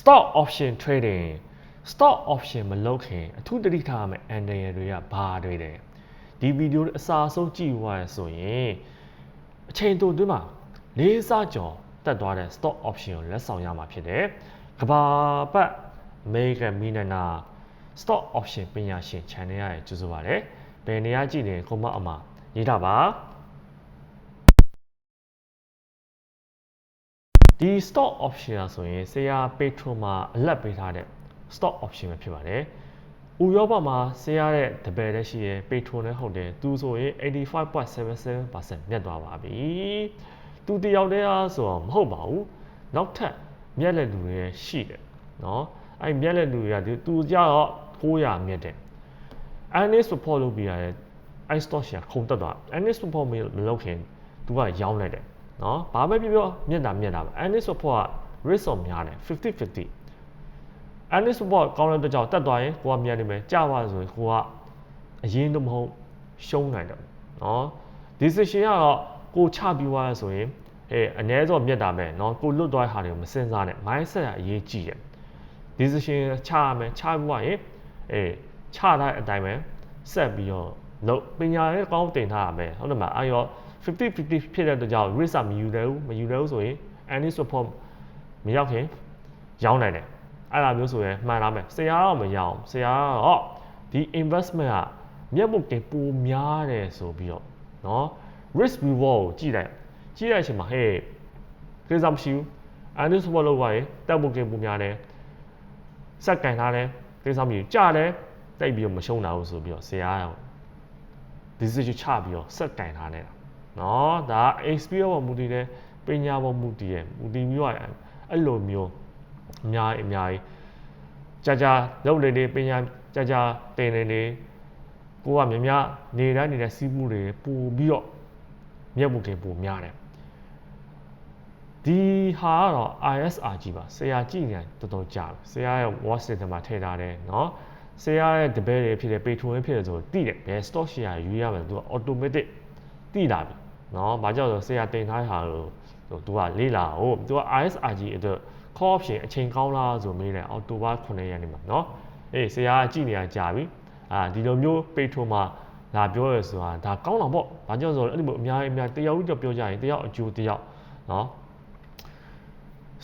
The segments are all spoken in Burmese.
stock option trading stock option မလုပ်ခင်အထူးတတိထားရမယ့်အန်ဒရယ်တွေကဘာတွေလဲဒီဗီဒီယိုအစားဆုံးကြည့်သွားရဆိုရင်အချိန်တိုအတွင်းမှာလေးစားကျော်တက်သွားတဲ့ stock option ကိုလက်ဆောင်ရမှာဖြစ်တယ်ကဘာပတ် American Millionaire stock option ပညာရှင် channel ရဲ့ကြိုဆိုပါရစေဘယ်နေရာကြည့်နေကွန်မန့်အမှာရေးထားပါ ဒီ stock option อ่ะဆိုရင်ဆရာ Patreon မှာအလက်ပေးထားတဲ့ stock option ပဲဖြစ်ပါတယ်။ဥရောပမှာဆရာတဲ့တပယ်တည်းရှိရဲ့ Patreon နဲ့ဟုတ်တယ်။သူဆိုရင်85.77%မြတ်သွားပါပြီ။သူတယောက်တည်းအားဆိုတော့မဟုတ်ပါဘူး။နောက်ထပ်မြတ်လက်လူတွေရှိတယ်နော်။အဲ့မြတ်လက်လူတွေကဒီသူကြတော့900မြတ်တယ်။ Annis support လုပ်ပြရတယ်။ i stock share ခုန်တက်သွား။ Annis support မလုပ်ခင်သူကရောင်းလိုက်တယ်။ နော်။ဘာပဲပြောပြောမြတ်တာမြတ်တာပဲ။ Annis support က risk on များတယ်50 50 Andy support ကောင်းတဲ့အတွက်ကြောင့်တက်သွားရင်ကိုကမြန်နေမယ်ကြာပါဆိုရင်ကိုကအရင်တော့မဟုတ်ရှုံးနိုင်တယ်နော် decision ကတော့ကိုချပြီးသွားရဆိုရင်အဲအ ਨੇ တော့မြတ်တာပဲเนาะကိုလွတ်သွားတဲ့ဟာတွေကိုမစင်စားနဲ့ mindset ကအရေးကြီးတယ် decision ချရမယ်ချပြီးသွားရင်အဲချတဲ့အတိုင်းပဲဆက်ပြီးတော့ လို့ပညာရေးကောင်းတင်ထားရမယ်ဟုတ်တယ်မလားအဲရော50 50ဖြစ်တဲ့အတွက်ကြောင့် risk မယူတယ်ဘူးမယူတယ်ဘူးဆိုရင် any support မရောက်ခင်ရောင်းနိုင်တယ်အဲ့လိုမျိုးဆိုရင်မှန်လားမယ်ဆရာကတော့မရအောင်ဆရာကတော့ဒီ investment ကမြတ်မုတ်တင်ပိုများတယ်ဆိုပြီးတော့เนาะ risk reward ကိုကြည့်လိုက်ကြည့်လိုက်အချိန်မှာဟဲ့ကိစ္စမရှိဘူး annual support လောက်ပါရင်တက်မုတ်တင်ပိုများတယ်စက်ကန်ထားတယ်ကိစ္စမရှိကြတယ်တိတ်ပြီးတော့မရှုံးတာဘူးဆိုပြီးတော့ဆရာက decision ချပြီးတော့စက်ကန်ထားနေတာเนาะဒါ experience ပေါ်မူတည်တယ်ပညာပေါ်မူတည်တယ်မူတည်ပြီးတော့အဲ့လိုမျိုးအများကြီးအများကြီးကြာကြာလုပ်နေနေပညာကြာကြာတင်နေနေကိုကမြများနေတိုင်းနေတဲ့စီးမှုတွေပူပြီးတော့မြက်မှုတွေပူများတယ်ဒီဟာကတော့ ISRG ပါဆရာကြည့်နေတော်တော်ကြာဆရာရဲ့ watch system မှာထည့်ထားတယ်เนาะ ဆေးရတဲ့တပည့်တွေဖြစ်တယ်ပေထရိုင်းဖြစ်တယ်ဆိုတော့တိတယ်ဘယ် stock share ယူရမယ်သူက automatic တိလာပြီနော်ဘာကြောင့်လဲဆေးရတင်ထားတဲ့ဟာလို့သူကလေးလာဟိုသူက ISRG အတွက် call option အချိန်ကောင်းလားဆိုမေးတယ်အော်တိုဘာ9ရက်နေ့မှာနော်အေးဆရာကကြည့်နေရကြာပြီအာဒီလိုမျိုးပေထရိုမှာလာပြောရဆိုတာဒါကောင်းတာပေါ့ဘာကြောင့်ဆိုတော့အဲ့ဒီမျိုးအများကြီးအများတယောက်တယောက်ပြောကြရင်တယောက်အကျိုးတယောက်နော်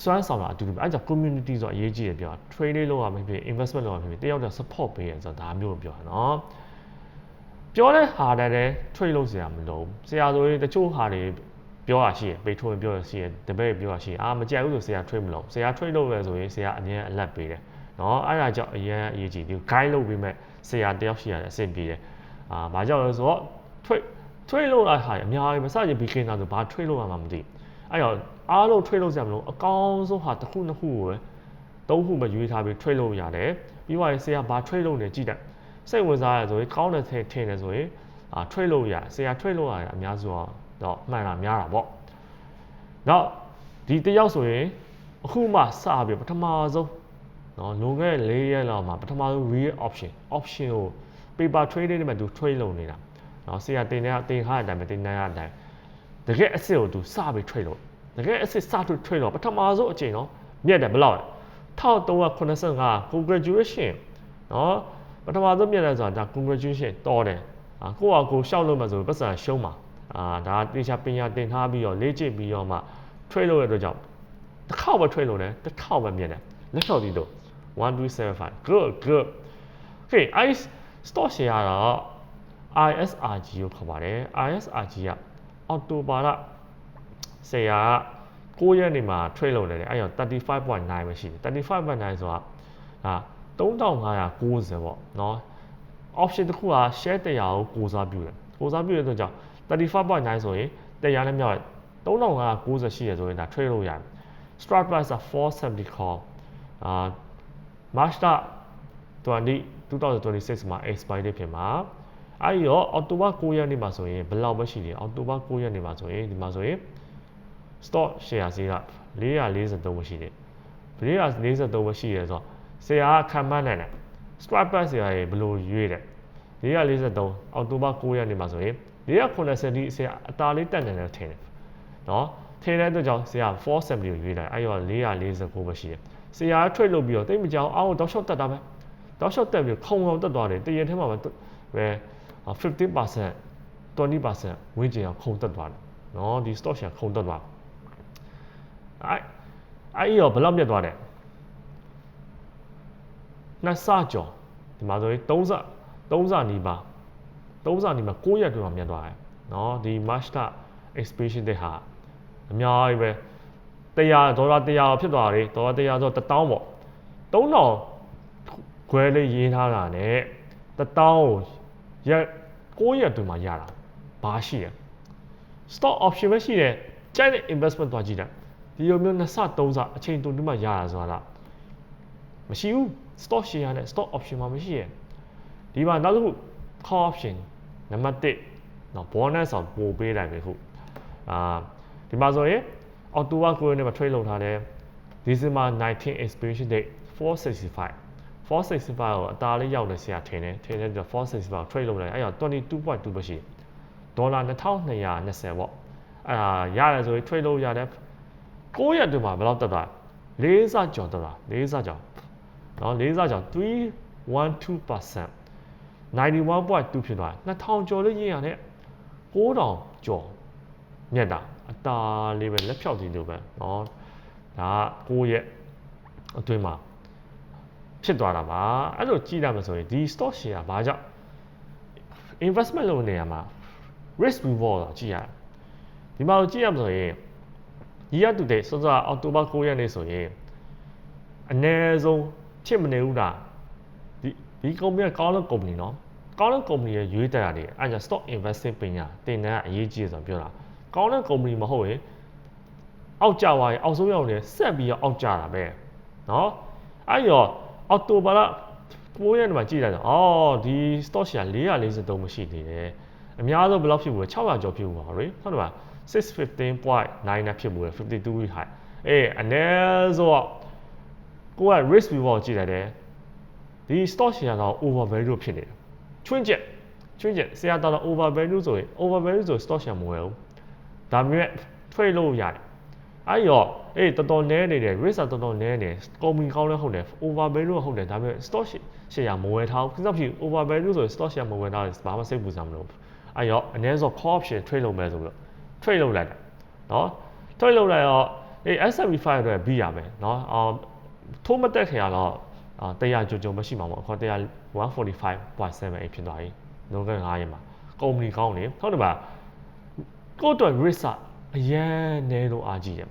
စွမ်းဆောင်တာအတူတူပဲအဲကြောင့် community ဆိုတာအရေးကြီးတယ်ပြော trading လုပ်ရမှာဖြစ်ဖြစ် investment လုပ်ရမှာဖြစ်ဖြစ်တယောက်တယောက် support ပေးရဆိုတာဒါမျိုးပြောတာနော်ပြောတဲ့ဟာတည်း trade လုပ်စရာမလိုဆရာဆိုရင်တချို့ဟာတွေပြောရရှိရပေထုံပြောရရှိရတပည့်ပြောရရှိရအာမကြိုက်ဘူးဆိုဆရာ trade မလုပ်ဆရာ trade လုပ်မယ်ဆိုရင်ဆရာအများအလတ်ပေးတယ်နော်အဲ့ဒါကြောင့်အရင်အရေးကြီးဒီ guide လုပ်ပေးမဲ့ဆရာတယောက်ရှိရတယ်အဆင်ပြေတယ်အာဘာကြောင့်လဲဆိုတော့ trade trade လုပ်တာဟာအများကြီးမစကြ beginner ဆိုဘာ trade လုပ်ရမှာမသိဘူး အဲ့တော့အားလုံး trade လုပ်ကြမလို့အကောင်းဆုံးဟာတစ်ခုနှစ်ခုကိုပဲသုံးခုမှရွေးထားပြီး trade လုပ်ရတယ်ပြီးတော့ဆရာဘာ trade လုပ်နေကြည့်တယ်စိတ်ဝင်စားရဆိုရင်ကောင်းတဲ့ထင်တယ်ဆိုရင်အာ trade လုပ်ရဆရာ trade လုပ်ရတာအများစုတော့မှန်တာများတာပေါ့နောက်ဒီတယောက်ဆိုရင်အခုမှစပြီးပထမဆုံးနော်လွန်ခဲ့တဲ့၄ရက်လောက်မှာပထမဆုံး real option option ကို paper trading နဲ့မှသူ trade လုပ်နေတာနော်ဆရာတင်တဲ့တင်ခါတဲ့အတိုင်းပဲတင်နိုင်တဲ့အတိုင်း တကယ်အစ်စ်ကိုသူစပြီး trade လုပ်တကယ်အစ်စ်စထွက် trade လုပ်ပထမဆုံးအချိန်နော်မြက်တယ်ဘလောက်1385 congratulation နော်ပထမဆုံးမြက်တယ်ဆိုတာဒါ congratulation တော်တယ်အာကိုယ့်အကိုရှောက်လို့မှဆိုပတ်စံရှုံးမှာအာဒါတေချာပညာသင်ထားပြီးတော့လေ့ကျင့်ပြီးတော့မှ trade လုပ်ရတဲ့အတွက်ကြောင့်တစ်ခေါက်ပဲ trade လုပ်တယ်တစ်ခေါက်ပဲမြက်တယ်လက်ထောက်သီးတော့1275 good good okay ice store share ကတော့ ISRG ကိုခေါ်ပါတယ် ISRG က အောက်တိုဘာလဆရာက9ရက်နေမှာ trade လုပ်နေတယ်အဲ့တော့35.9ပဲရှိတယ်35.9ဆိုတာဟာ3590ပေါ့နော် option တစ်ခုက share 100ကိုကိုစားပြုတယ်ကိုစားပြုတဲ့အတွက်ကြောင့်35.9ဆိုရင်100နဲ့မြောက်3590ရှိရဆိုရင်ဒါ trade လုပ်ရတယ် strike price က470 call အာ March 20 2026မှာ expire ဖြစ်မှာ အဲ့ဒီတော့အောက်တိုဘာ9ရက်နေ့မှာဆိုရင်ဘယ်လောက်ပဲရှိတယ်အောက်တိုဘာ9ရက်နေ့မှာဆိုရင်ဒီမှာဆိုရင် stock share ဈေးက443ပဲရှိတယ်443ပဲရှိရဆိုတော့ဆရာကခံမှန်းနိုင်တယ် strike price ဆရာရေဘယ်လိုရွေးတယ်443အောက်တိုဘာ9ရက်နေ့မှာဆိုရင်480ဒီဆရာအတားလေးတက်နေတယ်ထင်တယ်နော်ထင်တဲ့အတွက်ကြောင့်ဆရာ470ကိုရွေးလိုက်အဲ့ရော449ပဲရှိတယ်ဆရာက trade လုပ်ပြီးတော့တိတ်မကြောက်အောက်တောက်လျှောက်တက်တာပဲတောက်လျှောက်တက်ပြီးခုံအောင်တက်သွားတယ်တရထဲမှာပဲပဲ 15% 20%ဝင်းကျင်အောင်ခုံတက်သွားတယ်နော်ဒီ stock share ခုံတက်သွားအဲ့အဲ့ရောဘယ်လောက်မြတ်သွားတယ်နှစ်ဆကျော်ဒီမှာဆိုရင်3ဆ3ဆနီးပါ3ဆနီးပါ9ရက်အတွင်းမှာမြတ်သွားတယ်နော်ဒီ March က expiration date ဟာအများကြီးပဲ100ဒေါ်လာ100ဖြစ်သွားတယ်ဒေါ်လာ100ဆို1000ပေါ့3000ခွဲလေးရေးထားတာနဲ့1000ကို ရက်9ရက်အတွင်းမှာရတာဘာရှိရ stock option ပဲရှိတယ်ကြိုက်တဲ့ investment သွားကြည့်တာဒီလိုမျိုးနှစ်ဆသုံးဆအချိန်တူတူမှရတာဆိုတာမရှိဘူး stock share နဲ့ stock option မှာမရှိရဒီမှာနောက်တစ်ခု call option နံပါတ်1နော် bonus ဆိုပို့ပေးတယ်ပဲခုအာဒီမှာဆိုရင် October 9ရက်နေ့မှာ trade လုပ်ထားတယ် December 19 expiration date 465 465ကိုအသားလေးရောက်နေဆရာထင်တယ်ထင်တယ်ပြီးတော့465ကို trade လုပ်လိုက်အဲ့တော့22.2ပဲရှိဒေါ်လာ2220ပေါ့အဲ့ဒါရတယ်ဆိုရင် trade လုပ်ရတယ်9ရက်အတွင်းမှာဘယ်လောက်တက်သွားလဲ၄ဆကျော်တက်သွား၄ဆကျော်နော်၄ဆကျော်312% 91.2ဖြစ်သွားတယ်2000ကျော်လို့ရင်းရတယ်9000ကျော်မြတ်တာအတားလေးပဲလက်ဖြောက်ကြည့်လို့ပဲเนาะဒါက9ရက်အတွင်းမှာ ဖြစ်သွားတာပါအဲ့လိုကြည့်ရမှာဆိုရင်ဒီ stock share ကဘာကြောင့် investment လုပ်နေရမှာ risk reward တော့ကြည့်ရဒီမှာကိုကြည့်ရမှာဆိုရင် year to date စစအောက်တိုဘာ9ရက်နေ့ဆိုရင်အနည်းဆုံးဖြစ်မနေဘူးလားဒီဒီ company ကကောင်းတဲ့ company နော်ကောင်းတဲ့ company ရဲ့ရွေးတက်တာတွေအဲ့ဒါ stock investing ပညာသင်တန်းကအရေးကြီးတယ်ဆိုတော့ပြောတာကောင်းတဲ့ company မဟုတ်ရင်အောက်ကျသွားရင်အောက်ဆုံးရောက်နေဆက်ပြီးတော့အောက်ကျတာပဲနော်အဲ့တော့ အောက်တိုဘာလ9ရက်နေ့မှာကြည့်လိုက်တော့အော်ဒီ stock share 443မရှိသေးတယ်အများဆုံးဘယ်လောက်ဖြစ်ဘူးလဲ600ကျော်ဖြစ်ဘူးပါလေဟုတ်တယ်ပါ615.9နဲ့ဖြစ်ဘူးလေ52 week high အေးအနည်းဆုံးကိုက risk reward ကြည့်လိုက်တယ်ဒီ stock share တော့ over value ဖြစ်နေတယ်ချွင်းချက်ချွင်းချက်ဆရာတော် over value ဆိုရင် over value ဆို stock share မဝယ်ဘူးဒါပေမဲ့ trade လုပ်ရတယ် အဲ့ရောအေးတော်တော်နည်းနေတယ် risk တော်တော်နည်းနေတယ် company ကောင်းလည်းဟုတ်တယ် over value ဟုတ်တယ်ဒါပေမဲ့ stock share မဝယ်ထားဘူးကိစ္စဖြစ် over value ဆိုရင် stock share မဝယ်ထားတယ်ဘာမှစိတ်ပူစရာမလိုဘူးအဲ့ရောအနည်းဆုံး call option trade လုပ်မယ်ဆိုပြီးတော့ trade လုပ်လိုက်တာเนาะ trade လုပ်လိုက်တော့အေး S&P 5အတွက်ပြီးရမယ်เนาะအော်ထိုးမတက်ခင်ကတော့အာ100ကြိုကြိုမရှိမှာပေါ့ခေါ်100 145.7ဖြစ်သွားပြီလုံးက9ရက်မှာကုမ္ပဏီကောင်းနေဟုတ်တယ်ပါကိုယ့်အတွက် risk အရန်နဲလို့အားကြီးတယ်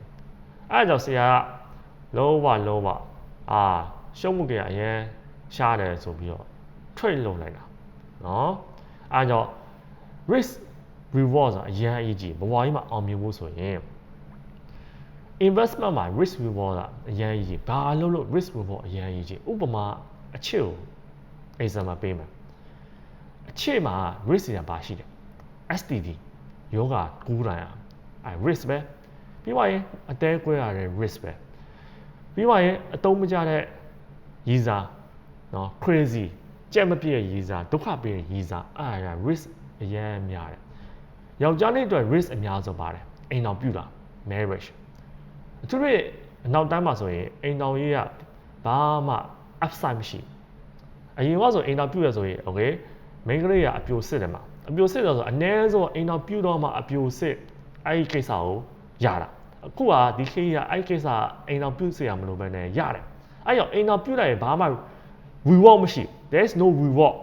အဲဒါကြောင့်ဆရာကလုံးဝလုံးဝအာရှုံးမှုကြအရန်ရှားတယ်ဆိုပြီးတော့ trade လုပ်လိုက်တာနော်အဲဒါကြောင့် risk reward ဆိုတာအရန်အကြီးဘဝကြီးမှာအောင်မြင်ဖို့ဆိုရင် investment မှာ risk reward ကအရန်အကြီးဘာအလုပ်လို့ risk reward အရန်အကြီးဥပမာအချစ်ကို example ပေးမယ်အချစ်မှာ risk ရပါရှိတယ် STD ယောဂကူးတိုင်းอ่ะ အဲ risk ပဲပြီးပါရင်အတဲကွဲရတဲ့ risk ပဲပြီးပါရင်အတုံးမကြတဲ့ရီစာနော် crazy ကြက်မပြည့်ရီစာဒုက္ခပေးတဲ့ရီစာအဲ့ဒါ risk အများများတယ်ယောက်ျားလေးအတွက် risk အများဆုံးပါတယ်အိမ်တော်ပြုတာ marriage အထူးဖြင့်အနောက်တန်းမှာဆိုရင်အိမ်တော်ရေးကဘာမှ upside မရှိအရင်ကဆိုအိမ်တော်ပြုရဆိုရင် okay မိန်းကလေးကအပြိုစစ်တယ်မှာအပြိုစစ်တယ်ဆိုအနည်းဆုံးအိမ်တော်ပြုတော့မှအပြိုစစ် အဲ့ဒီကိစ္စကိုရတာအခုကဒီခေတ်ကအဲ့ဒီကိစ္စအိမ်တော်ပြုစစ်ရမလို့ပဲနဲ့ရတယ်အဲ့ရောအိမ်တော်ပြုလိုက်ရင်ဘာမှ reward မရှိ there is no reward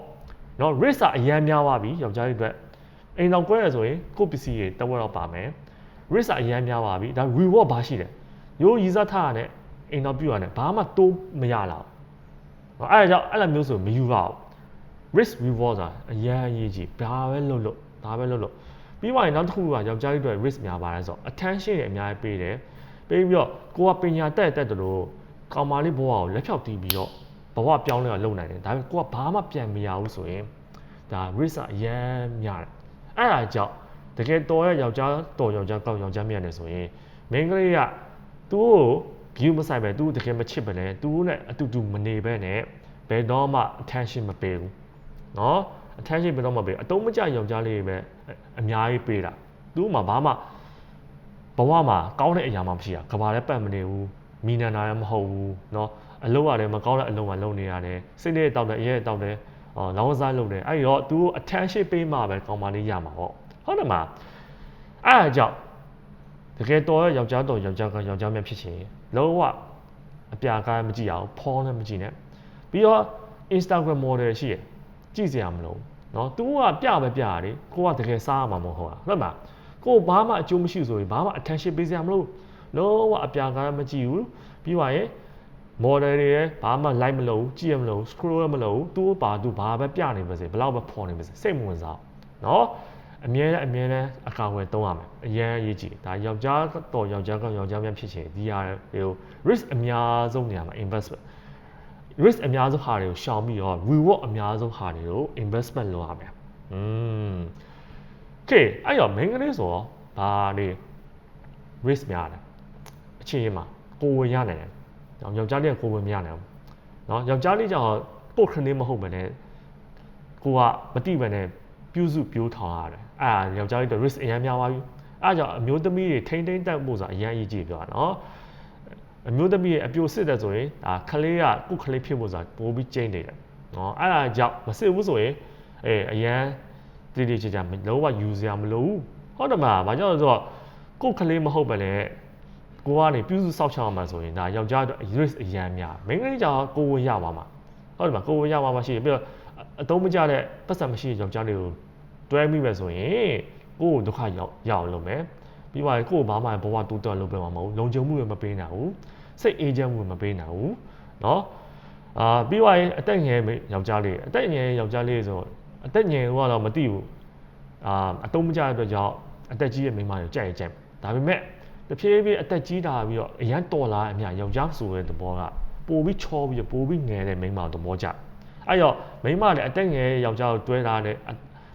เนาะ risk အရန်များသွားပြီယောက်ျားလေးအတွက်အိမ်တော်ကွဲရဆိုရင်ကိုယ့်ပစ္စည်းတွေတဝက်တော့ပါမယ် risk အရန်များသွားပြီဒါ reward ဘာရှိတယ်ရိုးရည်စားထားရတဲ့အိမ်တော်ပြုရတယ်ဘာမှတိုးမရလာဘူးအဲ့ဒါကြောင့်အဲ့လိုမျိုးဆိုမယူပါဘူး risk reward ဆိုတာအရန်အရေးကြီးဘာပဲလုပ်လို့ဒါပဲလုပ်လို့ ပြီးသွားရင်နောက်တစ်ခုကယောက်ျားလေးတွေ risk များပါတယ်ဆိုတော့ attention တွေအများကြီးပေးတယ်ပေးပြီးတော့ကိုကပညာတက်တက်တယ်လို့ကောင်မလေးဘဝကိုလက်ဖြောက်တီးပြီးတော့ဘဝပြောင်းလဲအောင်လုပ်နိုင်တယ်ဒါပေမဲ့ကိုကဘာမှပြန်မရဘူးဆိုရင်ဒါ risk အရန်များတယ်အဲ့ဒါကြောင့်တကယ်တော်ရယောက်ျားတော်ယောက်ျားကောက်ယောက်ျားမြတ်နေဆိုရင်မိန်းကလေးကသူ့ကို view မဆိုင်ပဲသူ့တကယ်မချစ်ပဲနဲ့သူ့နဲ့အတူတူမနေပဲနဲ့ဘယ်တော့မှ attention မပေးဘူးเนาะ attention ဘယ်တော့မှပေးအတုံးမကျယောက်ျားလေးပဲ အများကြီးပေးတာသူ့မှာဘာမှဘဝမှာကောင်းတဲ့အရာမှမရှိတာကဘာလည်းပတ်မနေဘူး မီနန်နာလည်းမဟုတ်ဘူးเนาะအလုပ်ရတယ်မကောင်းတဲ့အလုပ်မှလုပ်နေရတယ်စိတ်နဲ့တောက်တယ်အရေးတောက်တယ်အော်လောင်းစားလုပ်တယ်အဲ့တော့ तू attention ပေးမှပဲကောင်းပါလေးရမှာပေါ့ဟုတ်တယ်မလားအဲ့ဒါကြောင့်တကယ်တော်ရဲ့ယောက်ျားတော်ယောက်ျားကယောက်ျားမြတ်ဖြစ်ချင်လုံးဝအပြာကားမကြည့်အောင်ဖောင်းလည်းမကြည့်နဲ့ပြီးတော့ Instagram model ရှိရကြည့်စရာမလိုเ นาะ तू ကပြပဲပြရတယ်ကိုကတကယ်စားရမှာမဟုတ်လားဟုတ်လားကိုဘာမှအကျိုးမရှိဆိုရင်ဘာမှ attention ပေးစရာမလိုလုံးဝအပြာကားမကြည့်ဘူးပြီးပါရဲ့ model တွေရဲ့ဘာမှ like မလုပ်ဘူးကြည့်ရမလို့ scroll မလုပ်ဘူးသူ့ဘာသူဘာပဲပြနေပါစေဘလောက်ပဲဖော်နေပါစေစိတ်မဝင်စားเนาะအမြဲတမ်းအမြဲတမ်းအကာအကွယ်သုံးရမယ်အရန်အရေးကြီးဒါယောက်ျားတော်ယောက်ျားကယောက်ျားများဖြစ်ချင်ဒီဟာတွေကို risk အများဆုံးနေရာမှာ investment risk အများဆုံးဟာတွေကိုရှောင်ပြီးတော့ reward အများဆုံးဟာတွေကို investment လုပ်ရမယ်။อืม okay အဲ့တော့ main ကနေဆိုတော့ဘာနေ risk များတယ်အချင်းချင်းမှာကိုဝင်ရနိုင်တယ်။နော်ယောက်ျားလေးကကိုဝင်မရနိုင်ဘူး။နော်ယောက်ျားလေးကြောင့်ကိုခနေမဟုတ်ဘဲနဲ့ကိုကမတိဘဲနဲ့ပြုစုပြိုးထောင်ရတယ်။အဲ့ဒါယောက်ျားလေးတော့ risk အများများပါပြီ။အဲ့ဒါကြောင့်အမျိုးသမီးတွေထိမ့်ထိမ့်တတ်ဖို့ဆိုတာအရင်အရေးကြီးပြောတာနော်။ အမျိုးသမီးရဲ့အပြိုစစ်တဲ့ဆိုရင်ဒါခလေးကကုခလေးဖြစ်ဖို့ဆိုတာပိုပြီးကျိန်းနေတယ်နော်အဲ့ဒါကြောင့်မစစ်ဘူးဆိုရင်အေးအရန်တိတိကျကျလုံးဝယူစရာမလိုဘူးဟုတ်တယ်မလားဘာကြောင့်လဲဆိုတော့ကုခလေးမဟုတ်ပဲလေကိုကနေပြုစုစောက်ချအောင်မှဆိုရင်ဒါယောက်ျားအတွက် risk အရန်များမိန်းကလေးကြောင့်ကိုဝင်ရပါမှာဟုတ်တယ်မလားကိုဝင်ရပါမှာရှိပြီးတော့အတုံးမကြတဲ့ပတ်စံမရှိယောက်ျားလေးကိုတွဲမိပဲဆိုရင်ကိုကိုဒုက္ခရောက်ရအောင်လုပ်မယ်ပြီးပါရင်ကိုကိုဘာမှဘဝတူတော့လုပ်ပေးမှာမဟုတ်လုံခြုံမှုလည်းမပေးနိုင်ဘူး စိတ်အေးချမ်းမှုမပေးနိုင်ဘူးเนาะအာပြီးသွားရင်အသက်ငယ်ယောက်ျားလေးအသက်ငယ်ယောက်ျားလေးဆိုအသက်ငယ်ကတော့မသိဘူးအာအတုံးမကြတဲ့အတွက်ကြောင့်အသက်ကြီးရဲ့မိန်းမတွေကိုကြိုက်ရင်ကြိုက်ဒါပေမဲ့တဖြည်းဖြည်းအသက်ကြီးတာပြီးတော့အရန်တော်လာအမြယောက်ျားဆိုတဲ့သဘောကပိုပြီးချောပြီးပိုပြီးငယ်တဲ့မိန်းမသဘောကြအဲ့တော့မိန်းမလည်းအသက်ငယ်ယောက်ျားကိုတွဲထားတဲ့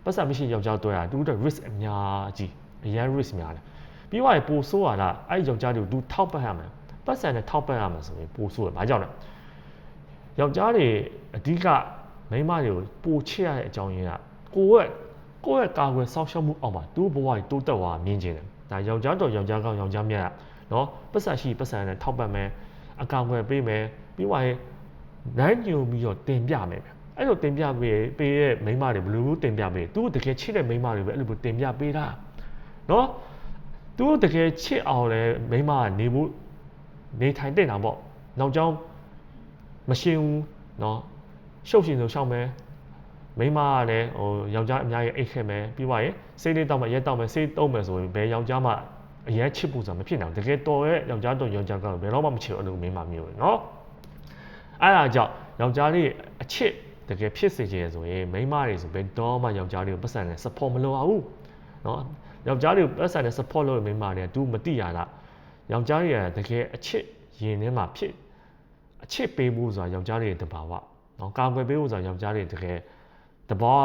ပတ်စံမရှိယောက်ျားတွဲတာသူတို့ risk အများကြီးအရန် risk များတယ်ပြီးသွားရင်ပိုဆိုးရတာအဲ့ယောက်ျားတွေကိုသူထောက်ပတ်ရမယ် ပတ်စံနဲ့ထောက်ပံ့ရမှာဆိုရင်ပိုဆိုးတယ်။ဘာကြောင့်လဲ။ယောက်ျားတွေအဓိကမိန်းမတွေကိုပိုချစ်ရတဲ့အကြောင်းရင်းကကိုယ့်ရဲ့ကိုယ့်ရဲ့ကာကွယ်စောင့်ရှောက်မှုအောက်မှာသူ့ဘဝကြီးတိုးတက်သွားမြင်ကျင်တယ်။ဒါယောက်ျားတော်ယောက်ျားကောင်းယောက်ျားမြတ်နော်ပတ်စံရှိပတ်စံနဲ့ထောက်ပံ့မယ်အကာအကွယ်ပေးမယ်ပြီးသွားရင်နိုင်ညုံပြီးတော့တင်ပြမယ်။အဲ့လိုတင်ပြပေးပေးတဲ့မိန်းမတွေဘယ်လိုမျိုးတင်ပြပေးသူတကယ်ချစ်တဲ့မိန်းမတွေပဲအဲ့လိုတင်ပြပေးတာနော်သူတကယ်ချစ်အောင်လဲမိန်းမကနေဖို့ နေထိုင်တဲ့တာပေါ့နောက်ကျောင်းမရှင်းဘူးเนาะရှုပ်ရှင်ဆိုရှောက်မယ်မိန်းမကလည်းဟိုယောက်ျားအများကြီးအိတ်ခဲ့မယ်ပြီးပါရင်စိတ်လေးတောက်မယ်ရဲတောက်မယ်စိတ်တုံးမယ်ဆိုရင်ဘယ်ယောက်ျားမှအရင်ချစ်ဖို့ဆိုတာမဖြစ်နိုင်ဘူးတကယ်တော်ရဲ့ယောက်ျားတော်ယောက်ျားကတော့ဘယ်တော့မှမချစ်ဘူးအဲ့လိုမိန်းမမျိုးလေเนาะအဲ့ဒါကြောင့်ယောက်ျားလေးအချစ်တကယ်ဖြစ်စေချင်ရဆိုရင်မိန်းမတွေဆိုဘယ်တော့မှယောက်ျားလေးကိုပတ်စံနဲ့ support မလုပ်အောင်เนาะယောက်ျားလေးကိုပတ်စံနဲ့ support လုပ်ရမိန်းမတွေက तू မတိရတာ ယောက်ျားတွေကတကယ်အချစ်ရင်ထဲမှာဖြစ်အချစ်ပေးဖို့ဆိုတာယောက်ျားတွေတဘာဝနော်ကာကွယ်ပေးဖို့ဆိုတာယောက်ျားတွေတကယ်တဘော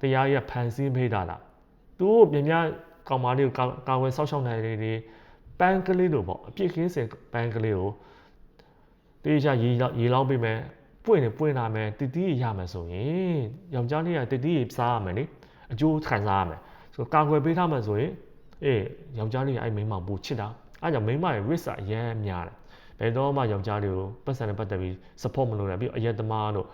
တရားရဖန်ဆင်းပေးတာလားသူတို့မြင်များကောင်မလေးကိုကာကွယ်ဆောက်ရှောက်နိုင်တယ်တွေပန်းကလေးလိုပေါ့အပြစ်ခင်းစင်ပန်းကလေးကိုတေးချရေရေလောင်းပေးမယ်ပွင့်နေပွင့်လာမယ်တတိရမယ်ဆိုရင်ယောက်ျားလေးကတတိစားရမယ်လေအကျိုးခံစားရမယ်ဆိုကာကွယ်ပေးထားမှဆိုရင်အေးယောက်ျားလေးကအဲ့မိန်းမကိုချစ်တာ အဲ့ကြောင့်မိန်းမရဲ့ risk အရန်များတယ်ဘယ်တော့မှယောက်ျားတွေကိုပတ်စံနဲ့ပတ်သက်ပြီး support မလုပ်နိုင်ပြီးအရက်သမားတို့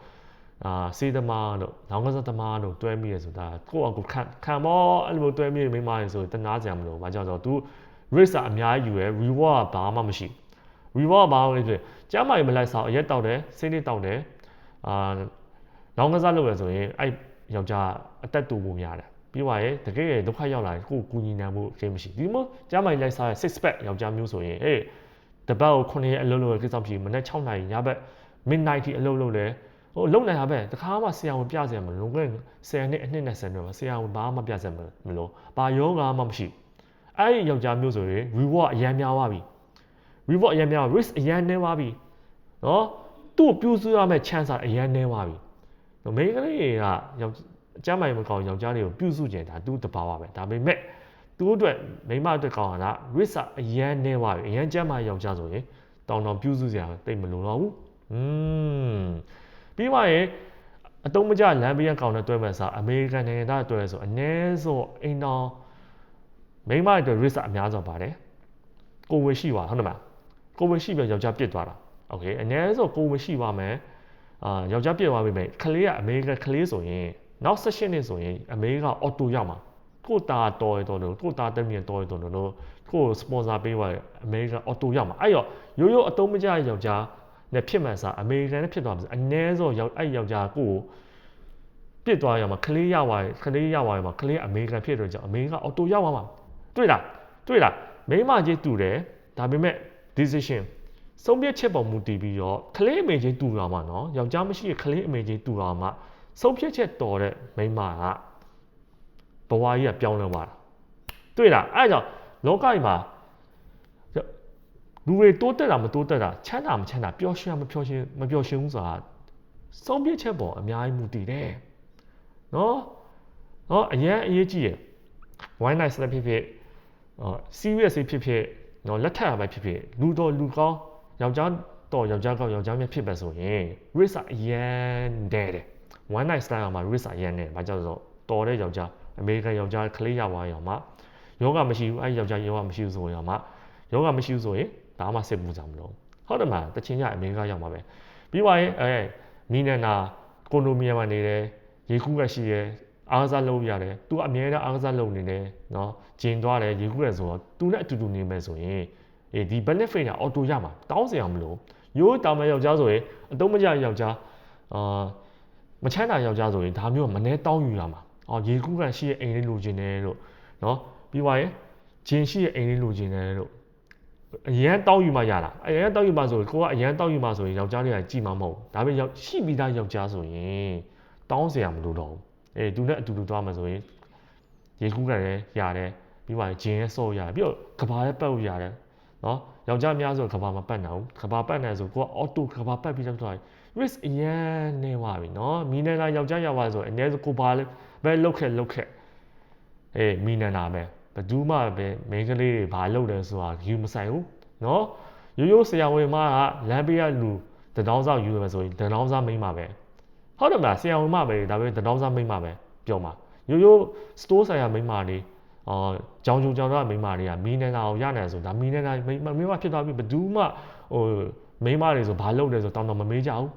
အာစေးသမားတို့နောင်ကစားသမားတို့တွဲမိရဆိုတာကိုယ့်အကူခံခံမောအဲ့လိုမျိုးတွဲမိမိမရင်ဆိုတနာစရာမလိုဘာကြောင့်ဆိုတော့ तू risk အများကြီးယူရယ် reward ဘာမှမရှိ reward ဘာမှမဖြစ်ကျမ်းမာရေးမလိုက်ဆောင်အရက်တောက်တယ်စိတ်လေးတောက်တယ်အာနောင်ကစားလုပ်ရဆိုရင်အဲ့ယောက်ျားအသက်တူမှုများတယ် ပြီးသွားရင်တကယ်ဒုက္ခရောက်လာရင်ကိုယ်ကူညီနိုင်မှုအချိန်မရှိဒီမို့ကျမ်းမာရေးလိုက်စားရ six pack ယောက်ျားမျိုးဆိုရင်ဟေးတပတ်ကို9ရက်အလုပ်လုပ်ရကိစ္စမရှိမနေ့6နာရီညဘက် midnight ထိအလုပ်လုပ်တယ်ဟိုလုံနိုင်တာပဲတခါမှဆရာဝန်ပြစရာမလိုခဲ့10နှစ်အနှစ်နဲ့10နှစ်မှာဆရာဝန်ဘာမှပြစရာမလိုဘာယောဂမှမရှိအဲ့ဒီယောက်ျားမျိုးဆိုရင် reward အရန်များသွားပြီ reward အရန်များ risk အရန်နည်းသွားပြီနော်သူ့ပြုစုရမယ့် chance အရန်နည်းသွားပြီမိန်းကလေးတွေကယောက် အကျမ်းမိုင်မကောင်းယောက်ျားလေးကိုပြုစုကျင်တာသူ့တဘာဝပဲဒါပေမဲ့သူ့အတွက်မိမအတွက်ကောင်းတာ risk အရန်နေပါပြီအရန်ကျမ်းမာယောက်ျားဆိုရင်တောင်းတောင်းပြုစုစရာတိတ်မလိုတော့ဘူးอืมပြီးမှရင်အတုံးမကျလမ်းဘေးကကောင်နဲ့တွဲမဲ့စားအမေရိကန်နိုင်ငံသားတွဲဆိုအနည်းဆုံးအိမ်တော်မိမအတွက် risk အများဆုံးပါတယ်ကိုဝေရှိပါဟုတ်တယ်မလား ကိုယ်မရှိပဲယောက်ျားပြစ်သွားတာโอเคအနည်းဆုံးကိုယ်မရှိပါမယ်အာယောက်ျားပြစ်သွားပြီပဲခလေးကအမေရိကန်ခလေးဆိုရင် နောက်16နှစ်ဆိုရင်အမေရိကအော်တိုရောက်မှာကိုတာတော်ရတော်လို့ကိုတာတက်မြင်တော်ရတော်လို့ကိုစပွန်ဆာပေးသွားအမေရိကန်အော်တိုရောက်မှာအဲ့ရောရိုးရိုးအတုံးမကျယောက်ျားနဲ့ဖြစ်မှန်စားအမေရိကန်နဲ့ဖြစ်သွားမှာအနည်းဆုံးရောက်အဲ့ယောက်ျားကိုပြစ်သွားရမှာခလေးရောက်သွားခလေးရောက်သွားရမှာခလေးအမေရိကန်ဖြစ်တော့ကြောင့်အမေရိကန်အော်တိုရောက်မှာတွေ့လားတွေ့လားမိမကြီးတူတယ်ဒါပေမဲ့ decision ဆုံးဖြတ်ချက်ပေါ်မူတည်ပြီးတော့ကလေးအမေချင်းတူတာမှနော်ယောက်ျားမရှိတဲ့ကလေးအမေချင်းတူတာမှ ဆုံးဖြတ်ချက်တော်တဲ့မိန်းမကဘဝကြီးကပြောင်းလဲသွားတာတွေ့လားအဲ့ကြောင့်လောကကြီးမှာလူတွေတိုးတက်တာမတိုးတက်တာချမ်းသာမချမ်းသာပျော်ရွှင်မပျော်ရွှင်မပျော်ရွှင်ဘူးဆိုတာဆုံးဖြတ်ချက်ပေါ်အများကြီးမူတည်တယ်နော်နော်အရင်အရေးကြီးရယ် wine night ဆက်ဖြစ်ဖြစ်ဟော serious ဖြစ်ဖြစ်နော်လက်ထပ်ပဲဖြစ်ဖြစ်လူတော်လူကောင်းယောက်ျားတော်ယောက်ျားကောင်းယောက်ျားမြတ်ဖြစ်ပဲဆိုရင် risk အရန်တဲ့တယ် one night stand အောင်မှာ risk အရင်နဲ့ဘာကြောင့်ဆိုတော့တော်တဲ့ယောက်ျားအမေရိကန်ယောက်ျားကလေးရပါရောင်မှာယောဂမရှိဘူးအဲယောက်ျားယောဂမရှိဘူးဆိုရောင်မှာယောဂမရှိဘူးဆိုရင်ဒါမှစိတ်ပူကြမလို့ဟုတ်တယ်မှာတချင်းရအမေရိကရောက်မှာပဲပြီးပါရင်အဲမီနန်နာကွန်ဒိုမီယမ်မှာနေတယ်ရေကူးကရှိတယ်အားကစားလုပ်ရတယ်သူအမြဲတမ်းအားကစားလုပ်နေတယ်နော်ဂျင်သွားတယ်ရေကူးရဆိုတော့သူနဲ့အတူတူနေမယ်ဆိုရင်အေးဒီ benefit ကအော်တိုရမှာတောင်းစရာမလိုရိုးတောင်းမဲ့ယောက်ျားဆိုရင်အတုံးမကျယောက်ျားအာ မချမ်းသာယောက်ျားဆိုရင်ဒါမျိုးကမနှဲတောင်းယူရမှာအော်ရေကူးကန်ရှိရဲ့အိမ်လေးလိုချင်တယ်လို့เนาะပြီးပါရင်ဂျင်ရှိရဲ့အိမ်လေးလိုချင်တယ်လို့အရန်တောင်းယူမှရတာအရန်တောင်းယူမှဆိုကိုကအရန်တောင်းယူမှဆိုရင်ယောက်ျားတွေကကြည်မှာမဟုတ်ဒါပေမဲ့ရှိပြီးသားယောက်ျားဆိုရင်တောင်းစရာမလိုတော့ဘူးအေးသူနဲ့အတူတူသွားမှာဆိုရင်ရေကူးကန်လည်းရတယ်ပြီးပါရင်ဂျင်းရဲ့ဆော့ရတယ်ပြီးတော့ကဘာရဲ့ပတ်ဖို့ရတယ်နော်ယောက်ျားများဆိုကဘာမပတ်နိုင်ဘူးကဘာပတ်နိုင်ဆိုကိုကအော်တိုကဘာပတ်ပြီးတော့သွား risk အရန်နေပါပြီနော်မီနန်နာယောက်ျားရောက်သွားဆိုအနည်းဆုံးကိုဘာလဲပဲလုတ်ခက်လုတ်ခက်အေးမီနန်နာပဲဘယ်သူမှပဲမိန်းကလေးတွေဘာလုပ်တယ်ဆိုတာယူမဆိုင်ဘူးနော်ရိုးရိုးဆရာဝန်မကလမ်းပေးရလူတတောင်းစားယူရမယ်ဆိုရင်တတောင်းစားမိမ့်ပါပဲဟုတ်တယ်မလားဆရာဝန်မပဲဒါပေမဲ့တတောင်းစားမိမ့်ပါပဲပြောမှာရိုးရိုး store ဆိုင်ရာမိမ့်ပါနေအော်ကြောင်ကြုံကြောင်တော့မိန်းမတွေကမီးနေတာကိုရနိုင်ဆိုဒါမီးနေတာမိန်းမမိန်းမဖြစ်သွားပြီဘယ်သူမှဟိုမိန်းမတွေဆိုဘာလုပ်လဲဆိုတောင်းတော့မမေးကြဘူး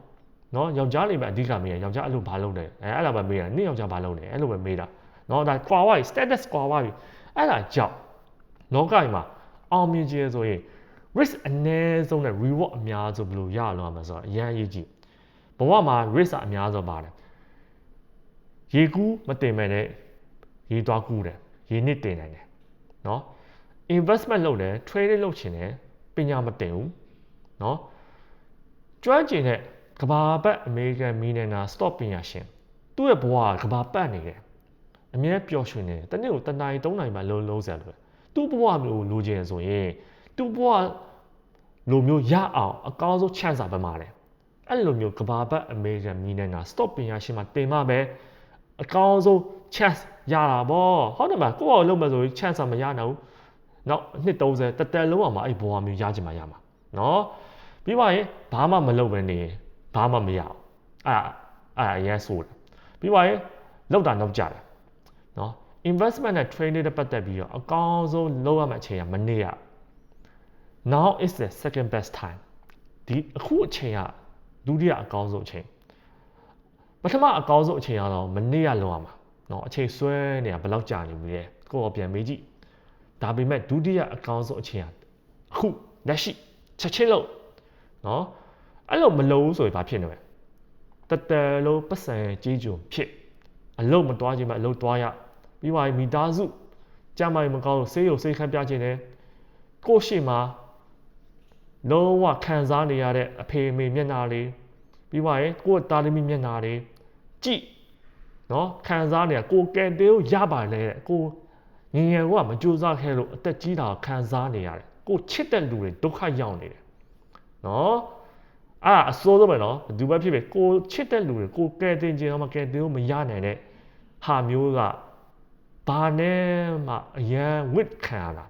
เนาะယောက်ျားတွေပဲအဓိကမေးရယောက်ျားအဲ့လိုဘာလုပ်လဲအဲအဲ့လိုပဲမေးတာနေ့ယောက်ျားဘာလုပ်လဲအဲ့လိုပဲမေးတာเนาะဒါကွာဝါပြီ status ကွာဝါပြီအဲ့ဒါကြောင့်လောကကြီးမှာအောင်မြင်ခြင်းဆိုရင် risk အနည်းဆုံးနဲ့ reward အများဆုံးဘယ်လိုရလောမှာဆိုတော့အရန်အရေးကြီးဘဝမှာ risk အများဆုံးပါတယ်ရေကူးမတင်မဲ့နဲ့ရေသွားကူးတယ်ရင်းနစ်တင်နိုင်တယ်เนาะ investment လုပ်တယ် trading လုပ်ချင်တယ်ပညာမတင်ဘူးเนาะကျွမ်းကျင်တဲ့ ကဘာပတ် American millionaire stock ပညာရှင်သူ့ရဲ့ဘဝကကဘာပတ်နေတယ်အမြဲပျော်ရွှင်နေတယ်တနေ့ကိုတနားရီ၃နာရီမှလုံးလုံးစရာလို့သူ့ဘဝမျိုးလိုချင်ဆိုရင်သူ့ဘဝလိုမျိုးရအောင်အကောင်းဆုံး chance ပဲမှာတယ်အဲ့လိုမျိုးကဘာပတ် American millionaire stock ပညာရှင်မှာတင်မှပဲအကောင်းဆုံး chance ရတာဗောဟုတ်တယ်မလားကိုယ့်ဘာလုပ်မှဆိုရင် chance မရနိုင်ဘူးနောက်နှစ်30တက်တက်လုံးအောင်မှာအဲ့ဘဝမျိုးရချင်မှရမှာနော်ပြီးပါရင်ဘာမှမလုပ်ဘဲနေ ဘာမှမရအောင်အဲ့အဲ့အရင်ဆိုတယ်ပြီးပါရင်လောက်တာနောက်ကြတယ်နော် investment နဲ့ trading နဲ့ပတ်သက်ပြီးတော့အကောင်းဆုံးလုပ်ရမယ့်အချိန်ကမနေ့က now is the second best time ဒီအခုအချိန်ကဒုတိယအကောင်းဆုံးအချိန်ပထမအကောင်းဆုံးအချိန်ကတော့မနေ့ကလုပ်ရမှာနော်အချိန်ဆွဲနေတာဘယ်လောက်ကြာနေပြီလဲကိုယ်ကပြန်မေးကြည့်ဒါပေမဲ့ဒုတိယအကောင်းဆုံးအချိန်ကအခုလက်ရှိချက်ချင်းလို့နော် အဲ့လိုမလုပ်ဘူးဆိုရင်ဘာဖြစ်နေလဲတတလုံးပတ်စံကြီးကြုံဖြစ်အလုတ်မသွားခြင်းမအလုတ်သွားရပြီးပါမိသားစုကြမ်းမိုင်မကောင်းလို့ဆေးရုံဆေးခန်းပြခြင်းနဲ့ကိုရှိမှာလုံးဝခံစားနေရတဲ့အဖေအမေမျက်နှာလေးပြီးပါရင်ကိုယ့်တာသမီမျက်နှာလေးကြည့်နော်ခံစားနေတာကိုကဲတေးကိုရပါလေတဲ့ကိုငငယ်ကမကြိုးစားခဲ့လို့အသက်ကြီးတာခံစားနေရတယ်ကိုချစ်တဲ့လူတွေဒုက္ခရောက်နေတယ်နော် အာအစိုးဆုံးပဲနော်ဘယ်သူပဲဖြစ်ဖြစ်ကိုချစ်တဲ့လူတွေကိုကဲတင်ခြင်းတော့မကဲတင်လို့မရနိုင်တဲ့ဟာမျိုးကဘာနဲ့မှအရန်ဝစ်ခံရတာ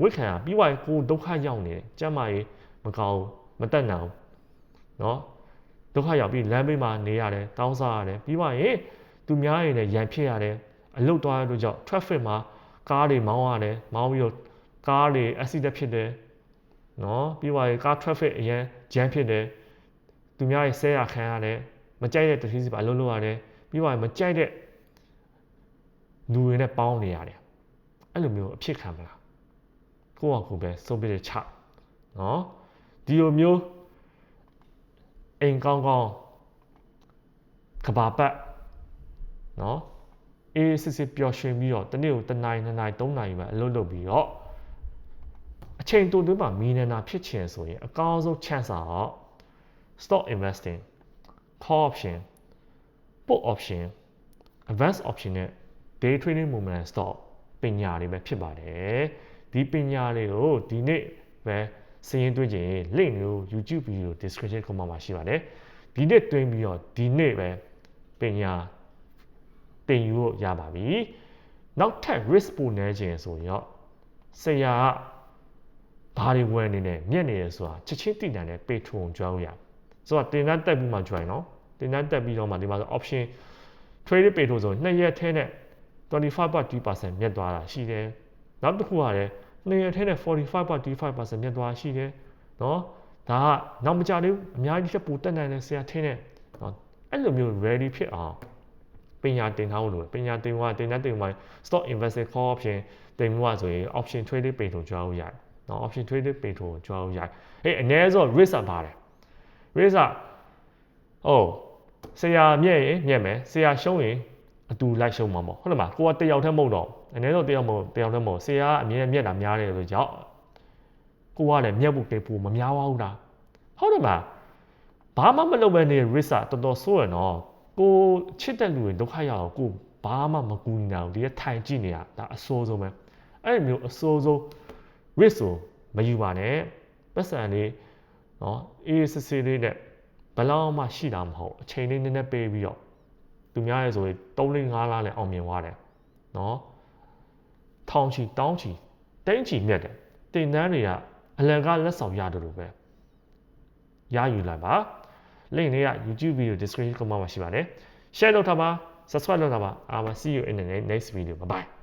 ဝစ်ခံရပြီးသွားရင်ကိုဒုက္ခရောက်နေတယ်ကျမ်းမာရေးမကောင်းမတက်နိုင်ဘူးနော်ဒုက္ခရောက်ပြီးလမ်းဘေးမှာနေရတယ်တောင်းစားရတယ်ပြီးသွားရင်သူများရင်လည်းရန်ဖြစ်ရတယ်အလုတ်သွားရလို့ကြောင့် traffic မှာကားတွေမောင်းရတယ်မောင်းပြီးတော့ကားတွေ accident ဖြစ်တယ်နော်ပြီးသွားရင်ကား traffic အရင် jam ဖြစ်တယ် သူများရဲ့ဆဲရခံရတယ်မကြိုက်တဲ့တတိစီပါအလုပ်လုပ်ရတယ်ပြီးသွားရင်မကြိုက်တဲ့လူတွေနဲ့ပေါင်းနေရတယ်အဲ့လိုမျိုးအဖြစ်ခံမလားကိုယ့်ဟာကိုယ်ပဲစုပ်ပြတဲ့ချနော်ဒီလိုမျိုးအိမ်ကောင်းကောင်းကဘာပတ်နော်အေးစစ်စစ်ပျော်ရွှင်ပြီးတော့တနေ့ကိုတစ်နိုင်နှစ်နိုင်သုံးနိုင်ပဲအလုပ်လုပ်ပြီးတော့အချိန်တိုတွင်းမှာမီနနာဖြစ်ချင်ဆိုရင်အကောင်းဆုံး chance တော့ stock investing call option put option advance option နဲ့ day trading movement stock ပညာတွေပဲဖြစ်ပါတယ်ဒီပညာတွေကိုဒီနေ့ပဲစရင်သွင်းခြင်း link ကို YouTube video description ခုမှာရှိပါတယ်ဒီနေ့တွင်းပြီးတော့ဒီနေ့ပဲပညာတင်ယူလို့ရပါပြီနောက်ထပ် risk ပိုနေခြင်းဆိုရင်တော့ဆရာကဘာတွေဝင်နေနေမြက်နေရဆိုတာချက်ချင်းသိနိုင်တဲ့ Patreon ကျွမ်းရ ဆိုတော့တင်တန်းတက်ပြီးမှ join နော်တင်တန်းတက်ပြီးတော့မှဒီမှာဆို option trade Patreon ဆိုနှစ်ရက်ထဲနဲ့25.2%မြတ်သွားတာရှိတယ်နောက်တစ်ခုကလည်းနှစ်ရက်ထဲနဲ့45.25%မြတ်သွားရှိတယ်နော်ဒါကနောက်မကြသေးဘူးအများကြီးချက်ပိုတက်နိုင်တဲ့ဆရာထင်းတဲ့နော်အဲ့လိုမျိုး ready ဖြစ်အောင်ပညာတင်ထားဖို့လိုတယ်ပညာတင်သွားတင်တဲ့တင်သွား stock investing call option တင်မှုကဆိုရင် option trading page ကိုကြွားလို့ရတယ်နော် option trading page ကိုကြွားလို့ရတယ်အေးအနည်းဆုံး risk ပါတယ် risk ကဟုတ်ဆရာမြက်ရင်မြက်မယ်ဆရာရှုံးရင်အတူလိုက်ရှုံးမှာပေါ့ဟုတ်တယ်မလားကိုကတယောက်တည်းမဟုတ်တော့အနည်းဆုံးတယောက်မဟုတ်တယောက်တည်းမဟုတ်ဆရာကအမြဲမြက်တာများတယ်ဆိုကြောင့်ကိုကလည်းမြက်ဖို့တေဖို့မများပါဘူးလားဟုတ်တယ်မလားဘာမှမလုပ်ဘဲနေ risk ကတော်တော်ဆိုးရနော်ကိုချစ်တဲ့လူတွေဒုက္ခရောက်တော့ကိုဘာမှမကူညီနိုင်ဘူးဒီကထိုင်ကြည့်နေတာဒါအဆိုးဆုံးပဲအဲ့ဒီမျိုးအဆိုးဆုံး risk ဆိုမယူပါနဲ့ပတ်စံလေး နော်အေးစစ်စစ်လေးနဲ့ဘယ်လောက်မှရှိတာမဟုတ်အချိန်လေးနည်းနည်းပေးပြီးတော့သူများရဲ့ဆိုရင်3လ5လနဲ့အောင်မြင်သွားတယ်နော်ထောင်ချီတောင်းချီတင်းချီမြက်တယ်တင်တန်းတွေကအလံကလက်ဆောင်ရတယ်လို့ပဲရယူလိုက်ပါ link လေးက YouTube video description မှာရှိပါတယ် share လုပ်ထားပါ subscribe လုပ်ထားပါ I will see you in the next video bye bye